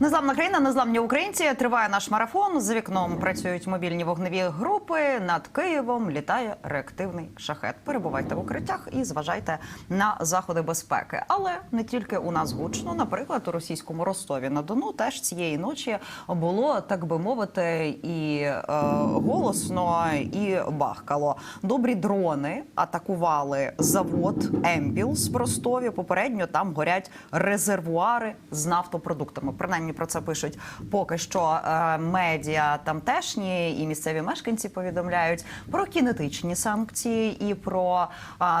Незламна країна, незламні українці. Триває наш марафон. За вікном працюють мобільні вогневі групи. Над Києвом літає реактивний шахет. Перебувайте в укриттях і зважайте на заходи безпеки. Але не тільки у нас гучно. Наприклад, у російському Ростові на Дону теж цієї ночі було так би мовити, і е, голосно, і бахкало. Добрі дрони атакували завод Емпілс в Ростові. Попередньо там горять резервуари з нафтопродуктами. Принаймні про це пишуть поки що е, медіа тамтешні і місцеві мешканці повідомляють про кінетичні санкції і про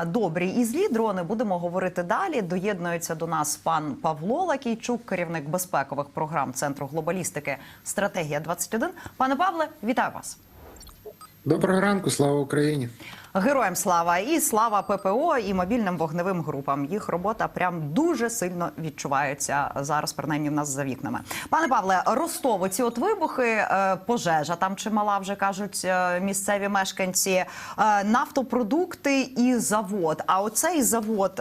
добрі і злі дрони. Будемо говорити далі. Доєднується до нас пан Павло Лакійчук, керівник безпекових програм Центру глобалістики Стратегія 21 Пане Павле, вітаю вас. Доброго ранку, слава Україні. Героям слава і слава ППО і мобільним вогневим групам. Їх робота прям дуже сильно відчувається зараз, принаймні в нас за вікнами. Пане Павле, Ростов, ці от вибухи, е, пожежа там чимала, вже кажуть е, місцеві мешканці, е, нафтопродукти і завод. А оцей завод,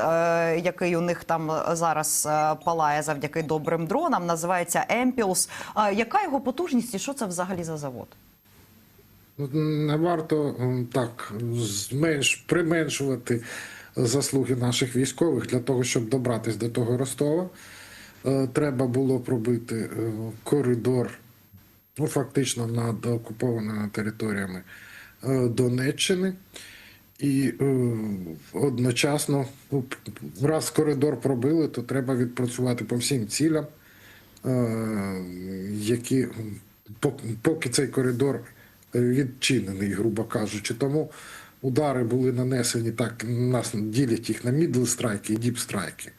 який у них там зараз палає завдяки добрим дронам, називається Емпілс. Яка його потужність і що це взагалі за завод? Не варто так зменш применшувати заслуги наших військових для того, щоб добратися до того Ростова. Е, Треба було пробити е, коридор, ну фактично над окупованими територіями е, Донеччини. І одночасно, раз коридор пробили, то треба відпрацювати по всім цілям, які поки цей коридор відчинений, грубо кажучи. Тому удари були нанесені так, нас ділять їх на мідл страйки і діп страйки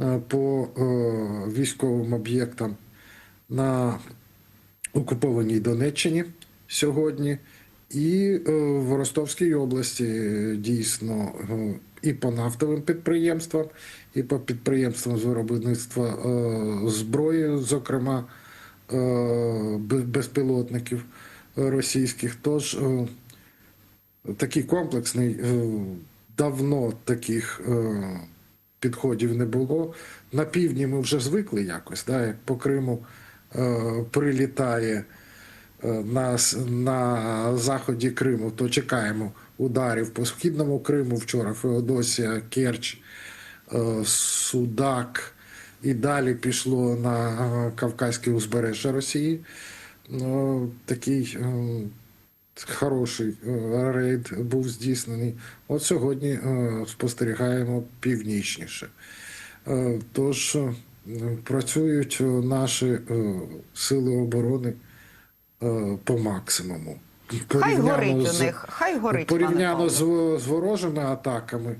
е, по е, військовим об'єктам на окупованій Донеччині сьогодні. І е, в Ростовській області дійсно і по нафтовим підприємствам, і по підприємствам з виробництва зброї, зокрема безпілотників російських. Тож е, такий комплексний, е, давно таких е, підходів не було. На півдні ми вже звикли якось, да, як по Криму прилітає е, на, заході Криму, то чекаємо ударів по східному Криму вчора, Феодосія, Керч, Судак. І далі пішло на Кавказьке узбережжя Росії. Ну, такий е, хороший е, рейд був здійснений. От сьогодні е, спостерігаємо північніше. Тож працюють наші сили оборони по максимуму. Хай горить з, у них, хай горить. Порівняно з, з ворожими атаками,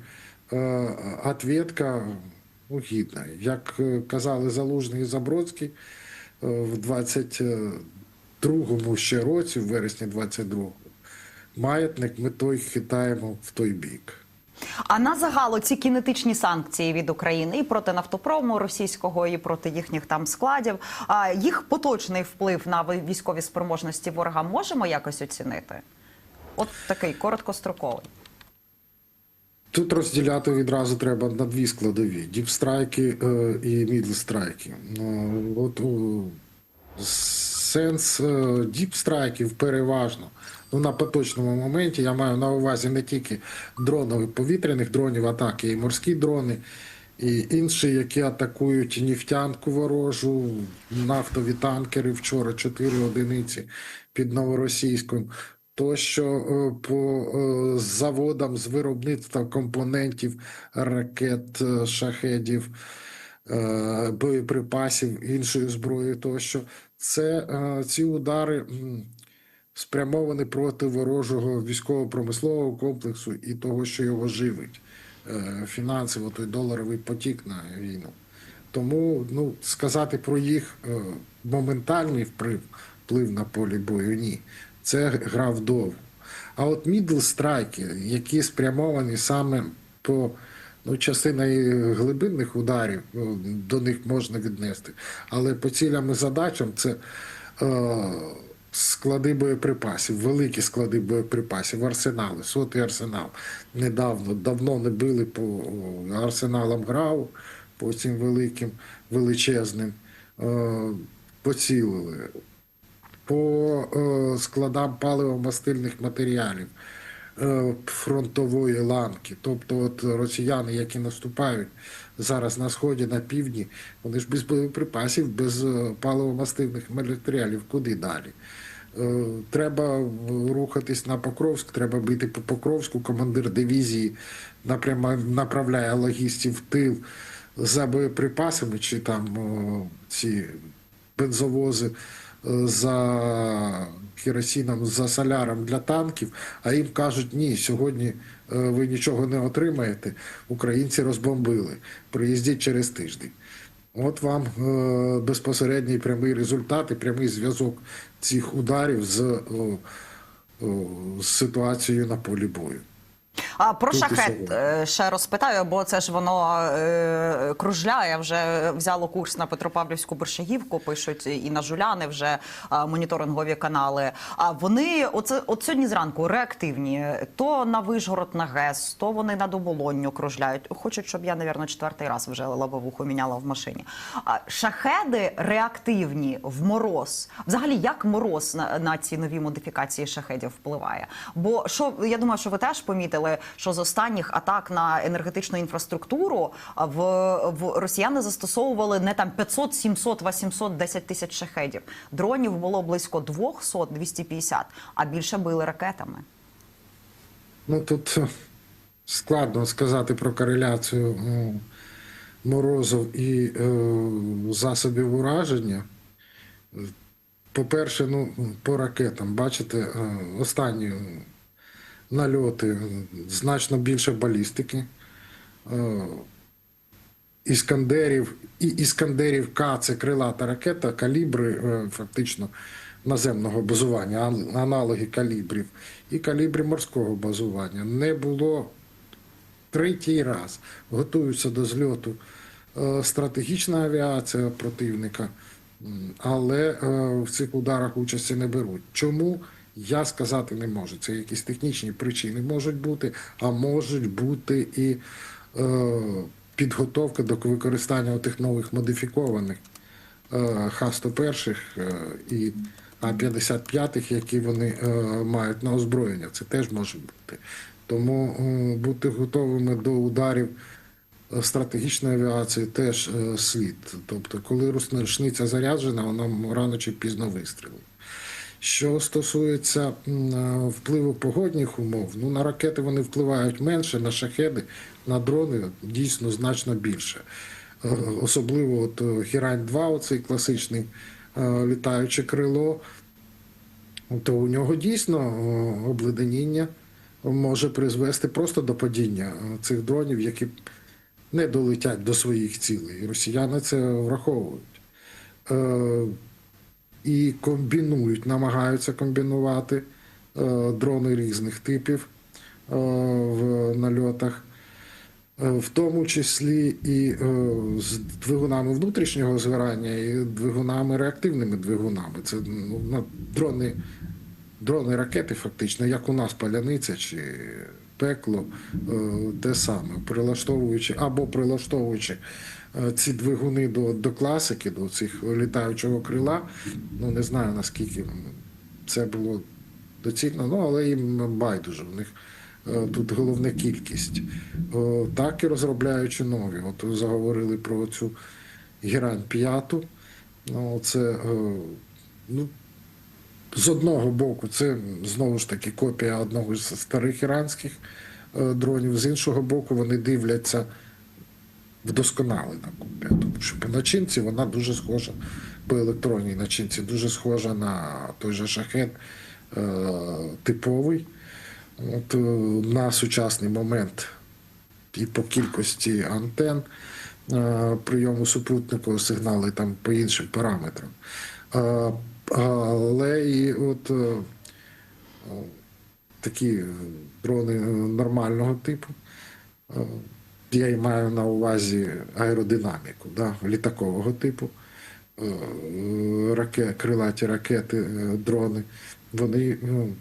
отвідка ну, гідна. Як казали Залужний і Забродський в 20 другому ще році, в вересні 22-го, маятник ми той хитаємо в той бік. А на загалу ці кінетичні санкції від України і проти нафтопрому російського, і проти їхніх там складів. А їх поточний вплив на військові спроможності ворога можемо якось оцінити? От такий короткостроковий. Тут розділяти відразу треба на дві складові: діпстрайки е, і мідлстрайки. Е, от у, сенс е, діпстрайків переважно. Ну, на поточному моменті я маю на увазі не тільки дронових повітряних дронів атаки, і морські дрони, і інші, які атакують нефтянку ворожу, нафтові танкери вчора 4 одиниці під Новоросійськом. То, що е, по е, заводам з виробництва компонентів ракет, шахедів, боєприпасів, іншої зброї, тощо, це е, ці удари спрямовані проти ворожого військово-промислового комплексу і того, що його живить, е, фінансово той доларовий потік на війну. Тому ну, сказати про їх е, моментальний вплив, вплив на полі бою ні. Це гра вдовго. А от мідл страйки, які спрямовані саме по ну, частина глибинних ударів, ну, до них можна віднести. Але по цілям і задачам це е, склади боєприпасів, великі склади боєприпасів, арсенали, сотий арсенал. Недавно давно не били по арсеналам ГРАУ, по цим великим, величезним. Е, поцілили по е, складам паливо-мастильних матеріалів фронтової ланки. Тобто, от росіяни, які наступають зараз на сході, на півдні, вони ж без боєприпасів, без е, паливо-мастильних матеріалів, куди далі? Е, Треба рухатись на Покровськ, треба бити по Покровську. Командир дивізії напряма, направляє логістів в тил за боєприпасами чи там ці бензовози е, за керосином, за соляром для танків, а їм кажуть, ні, сьогодні е, ви нічого не отримаєте. Українці розбомбили. Приїздіть через тиждень. От вам е, безпосередній прямий результат і прямий зв'язок цих ударів з, з ситуацією на полі бою. А про Тут шахет е, ще розпитаю, бо це ж воно е, кружляє. Вже взяло курс на Петропавлівську Боршагівку. Пишуть і на Жуляни вже а, моніторингові канали. А вони оце от сьогодні зранку реактивні. То на Вишгород на ГЕС, то вони над оболонню кружляють. Хочуть, щоб я, навірно, четвертий раз вже лобовуху міняла в машині. А шахеди реактивні в мороз. Взагалі, як мороз на, на ці нові модифікації шахедів впливає? Бо що я думаю, що ви теж помітили, що з останніх атак на енергетичну інфраструктуру в, в росіяни застосовували не там 500, 700, 800, 10 тисяч шахедів. Дронів було близько 200, 250, а більше били ракетами. Ну тут е, складно сказати про кореляцію е, морозів і е, засобів ураження. По-перше, ну, по ракетам, бачите, е, останні нальоти значно більше балістики. Е, Іскандерів і Іскандерів К це крилата ракета, калібри е, фактично наземного базування, аналоги калібрів, і калібри морського базування. Не було третій раз. Готуються до зльоту е, стратегічна авіація противника, але в цих ударах участі не беруть. Чому? Я сказати не можу. Це якісь технічні причини можуть бути, а можуть бути і е, підготовка до використання тих нових модифікованих е, Х-101 е, і А-55, які вони е, мають на озброєння. Це теж може бути. Тому е, бути готовими до ударів е, стратегічної авіації теж е, слід. Тобто, коли рушниця заряджена, вона рано чи пізно вистрілить. Що стосується е, впливу погодних умов, ну на ракети вони впливають менше, на шахеди, на дрони дійсно значно більше. Е, Особливо от е, 2 оцей класичний літаюче крило, то у нього дійсно обледеніння може призвести просто до падіння цих дронів, які не долетять до своїх цілей. Росіяни це враховують. І комбінують, намагаються комбінувати е, дрони різних типів е, в нальотах, Е, в тому числі і з двигунами внутрішнього згорання, і двигунами реактивними двигунами. Це ну, дрони, дрони ракети, фактично, як у нас паляниця чи пекло, е, те саме, прилаштовуючи або прилаштовуючи е, ці двигуни до, до класики, до цих літаючого крила. Ну не знаю наскільки це було доцільно, ну але їм байдуже. В них е, тут головна кількість. Так і розробляючи нові. От заговорили про цю Герань 5. Ну, це ну, з одного боку, це знову ж таки копія одного з старих іранських е, дронів, з іншого боку, вони дивляться вдосконали на копію. Тому що по начинці вона дуже схожа, по електронній начинці, дуже схожа на той же шахет е, типовий. От, е, на сучасний момент і по кількості антен прийому супутникового сигналу і там по іншим параметрам. Е, Але і от е, е, такі дрони нормального типу. е, Я і маю на увазі аеродинаміку да, літакового типу. Е, Раке, крилаті ракети, е, дрони. Вони ну,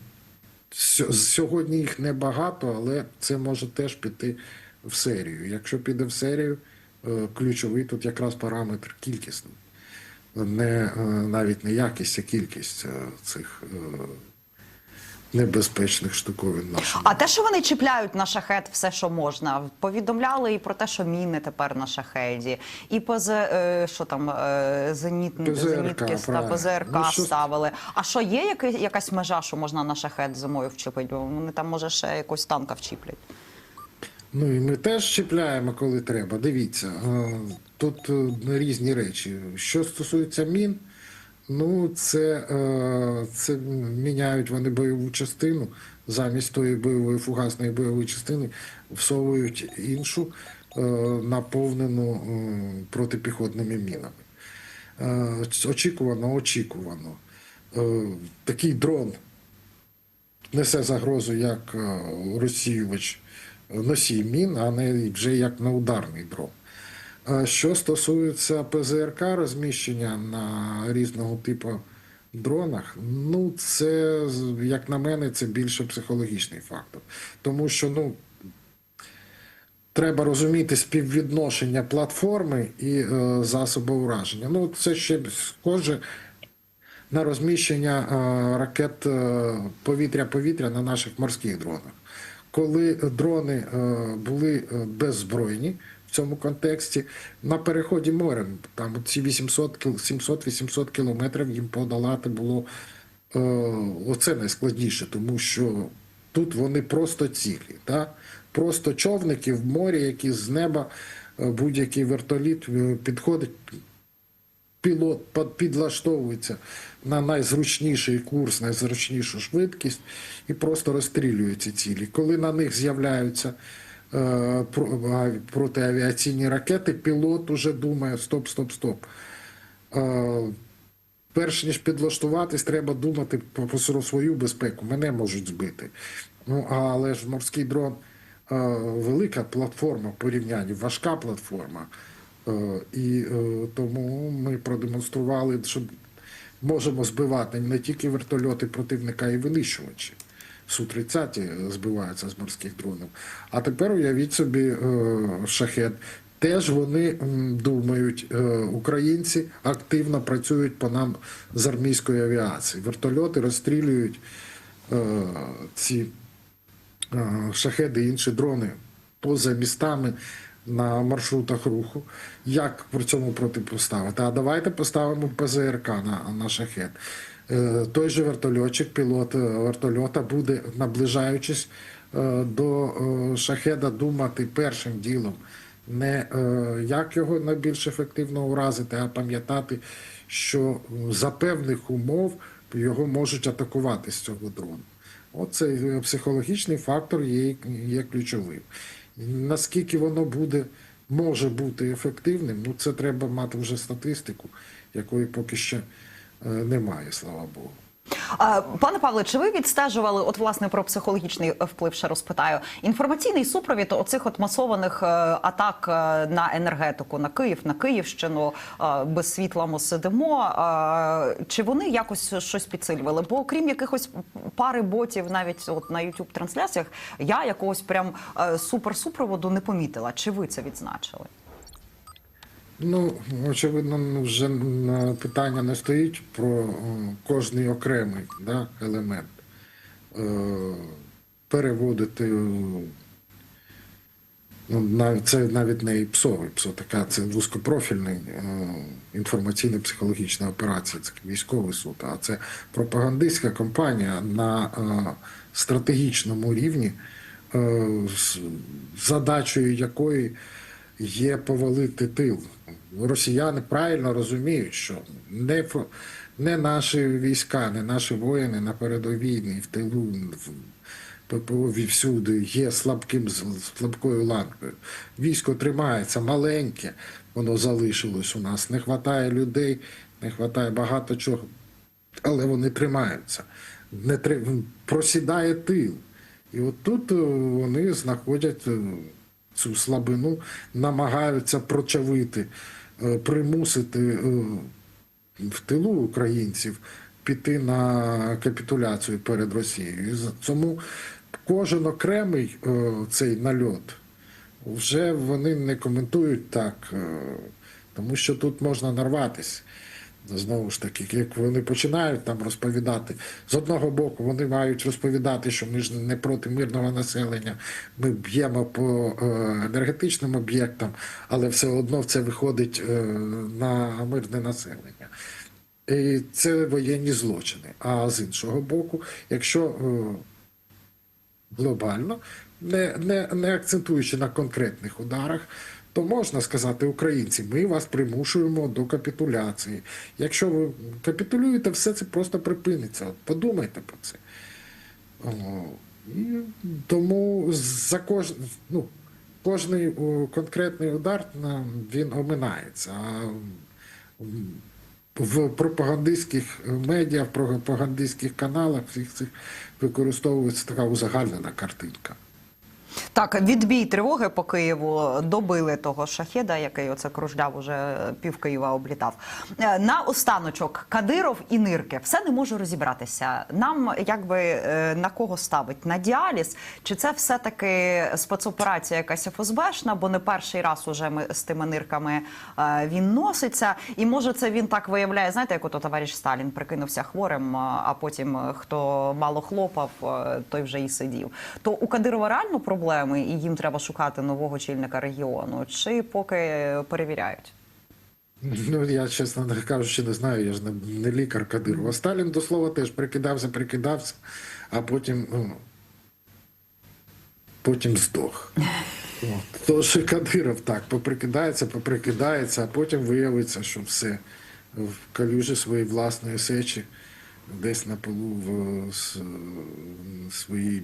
Сьогодні їх небагато, але це може теж піти в серію. Якщо піде в серію, е, ключовий тут якраз параметр кількісний. Не е, навіть не якість, а кількість е, цих е, небезпечних штуковин нашого. А те, що вони чіпляють на шахет все, що можна, повідомляли і про те, що міни тепер на шахеді, і ПЗ, що там зеніт, зенітки ста- ПЗРК Ну, що- ставили. А що є яка- якась межа, що можна на шахет зимою вчепити? Вони там може ще якось танка вчіплять. Ну і ми теж чіпляємо, коли треба. Дивіться, е, тут е, різні речі. Що стосується мін, ну це, е, це міняють вони бойову частину замість тої бойової фугасної бойової частини, всовують іншу, наповнену протипіхотними мінами. Очікувано, очікувано. Такий дрон несе загрозу як розсіювач носій мін, а не вже як на ударний дрон. Що стосується ПЗРК розміщення на різного типу дронах, ну це, як на мене, це більше психологічний фактор. Тому що, ну. Треба розуміти співвідношення платформи і е, засобу ураження. Ну, це ще схоже на розміщення е, ракет е, повітря-повітря на наших морських дронах. Коли дрони е, були е, беззбройні в цьому контексті, на переході морем, там ці 800 кіл- 700-800 кілометрів їм подолати було е, оце найскладніше, тому що тут вони просто цілі. Да? Просто човники в морі, які з неба е, будь-який вертоліт підходить, пілот під- підлаштовується на найзручніший курс, найзручнішу швидкість і просто розстрілює ці цілі. Коли на них з'являються е, протиавіаційні ракети, пілот уже думає: стоп, стоп, стоп. Е, перш ніж підлаштуватись, треба думати про, про свою безпеку. Мене можуть збити. Ну, але ж морський дрон е, велика платформа в порівнянні, важка платформа. Е, і е, тому ми продемонстрували, що можемо збивати не тільки вертольоти противника і винищувачі. Су-30 збиваються з морських дронів. А тепер уявіть собі е, шахет. Теж вони думають, українці активно працюють по нам з армійської авіації. Вертольоти розстрілюють ці шахеди і інші дрони поза містами на маршрутах руху. Як при цьому протипоставити? А давайте поставимо ПЗРК на, на шахет. Е, Той же вертольотчик, пілот е, вертольота буде, наближаючись е, до шахеда, думати першим ділом. Не як його найбільш ефективно уразити, а пам'ятати, що за певних умов його можуть атакувати з цього дрону. Оцей психологічний фактор є, є ключовим. Наскільки воно буде, може бути ефективним, ну це треба мати вже статистику, якої поки ще е, немає, слава Богу. Пане Павле, чи ви відстежували, от власне про психологічний вплив ще розпитаю, інформаційний супровід оцих от масованих е, атак е, на енергетику, на Київ, на Київщину, е, без світла ми сидимо. Е, Чи вони якось щось підсилювали? Бо окрім якихось пари ботів, навіть от на youtube трансляціях, я якогось прям е, суперсупроводу не помітила. Чи ви це відзначили? Ну, очевидно, ну, вже питання не стоїть про е, кожний окремий да, елемент. Е, переводити. е, Ну, це навіть не ІПСО, ІПСО така це вузькопрофільна е, інформаційно-психологічна операція, це військовий суд, а це пропагандистська кампанія на стратегічному рівні, з задачею якої є повалити тил. Росіяни правильно розуміють, що не, не наші війська, не наші воїни на передовій, в тилу, в ППО всюди є слабким слабкою ланкою. Військо тримається маленьке, воно залишилось у нас. Не вистачає людей, не вистачає багато чого, але вони тримаються. Не. Просідає тил. І от тут е, вони знаходять е, цю слабину, намагаються прочавити, е, примусити е, в тилу українців піти на капітуляцію перед Росією. І Тому кожен окремий е, цей нальот вже вони не коментують так, тому що тут можна нарватися. Знову ж таки, як вони починають там розповідати, з одного боку вони мають розповідати, що ми ж не проти мирного населення, ми б'ємо по е, енергетичним об'єктам, але все одно це виходить е, на мирне населення. І це воєнні злочини. А з іншого боку, якщо е, глобально, не, не, не акцентуючи на конкретних ударах, то можна сказати українці, ми вас примушуємо до капітуляції. Якщо ви капітулюєте, все це просто припиниться. Подумайте про це. І тому за кож, ну, кожний конкретний удар він оминається. А в пропагандистських медіа, в пропагандистських каналах всіх цих використовується така узагальнена картинка. Так, відбій тривоги по Києву добили того шахеда, який оце кружляв уже пів Києва облітав. Е, На останочок Кадиров і нирки все не можу розібратися. Нам якби е, на кого ставить на діаліз? Чи це все таки спецоперація якась ФСБшна? Бо не перший раз уже ми з тими нирками е, він носиться, і може це він так виявляє. Знаєте, як ото товариш Сталін прикинувся хворим, а потім хто мало хлопав, той вже і сидів. То у Кадирова реально проблеми, і їм треба шукати нового чільника регіону, чи поки перевіряють? Ну, я, чесно кажучи, не знаю, я ж не, не лікар Кадирова. Сталін до слова теж прикидався, прикидався, а потім, ну, потім здох. От. Тож Кадиров так поприкидається, поприкидається, а потім виявиться, що все в калюжі своєї власної сечі, десь на полу в с- своїй,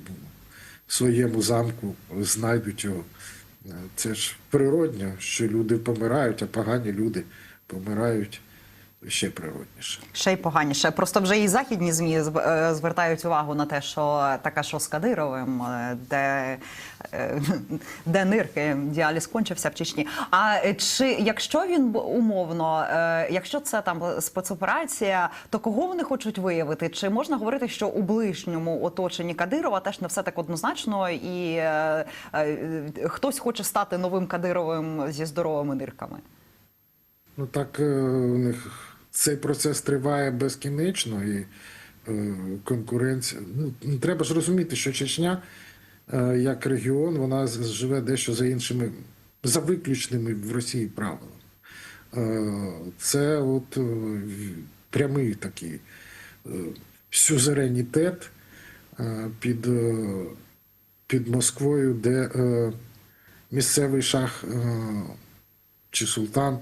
своєму замку знайдуть його. Це ж природньо, що люди помирають, а погані люди помирають ще природніше. Ще й поганіше. Просто вже і західні змі е, звертають увагу на те, що така що з Кадировим, е, де, е, де нирки, діаліз кончився в Чечні. А чи якщо він умовно, якщо це там спецоперація, то кого вони хочуть виявити? Чи можна говорити, що у ближньому оточенні Кадирова теж не все так однозначно, і хтось хоче стати новим Кадировим зі здоровими нирками? Ну так у них цей процес триває безкінечно і е, конкуренція. Ну, ну, треба ж розуміти, що Чечня е, як регіон, вона живе дещо за іншими, за виключними в Росії правилами. Е, Це от прямий такий сюзеренітет під, під Москвою, де місцевий шах чи султан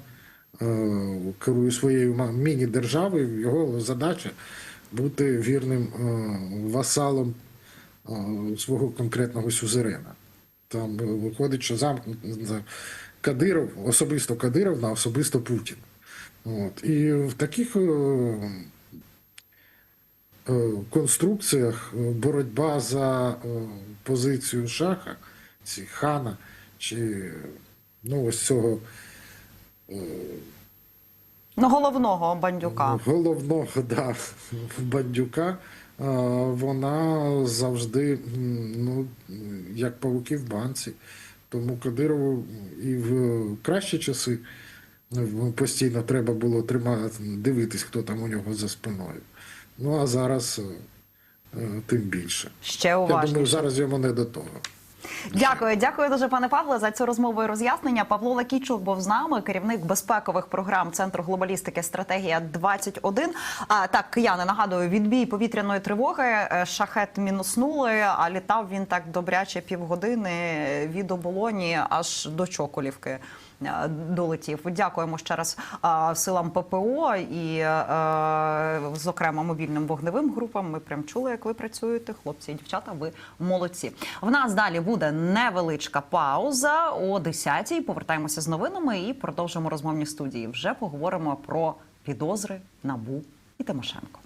керує своєю міні-державою, його задача бути вірним е, васалом е, свого конкретного сюзерена. Там е, виходить, що замкнуто Кадиров, особисто Кадиров на особисто Путін. От. І в таких е, е, конструкціях е, боротьба за е, позицію шаха, чи хана, чи ну, ось цього Ну, головного бандюка. головного да, бандюка, вона завжди ну, як павуки в банці. Тому Кадирову і в кращі часи ну, постійно треба було тримати, дивитись, хто там у нього за спиною. Ну а зараз е, е, тим більше. Ще Я думаю, зараз йому не до того. Дякую, дякую дуже, пане Павле, за цю розмову і роз'яснення. Павло Лакійчук був з нами, керівник безпекових програм Центру глобалістики стратегія 21 А так, кияни нагадую, відбій повітряної тривоги. е, Шахет мінуснули, а літав він так добряче півгодини від оболоні аж до Чоколівки. Е, Долетів. Дякуємо ще раз силам ППО і, е, зокрема, мобільним вогневим групам. Ми прям чули, як ви працюєте, хлопці і дівчата. Ви молодці. В нас далі буде невеличка пауза о 10-й. Повертаємося з новинами і продовжимо розмовні студії. Вже поговоримо про підозри набу і Тимошенко.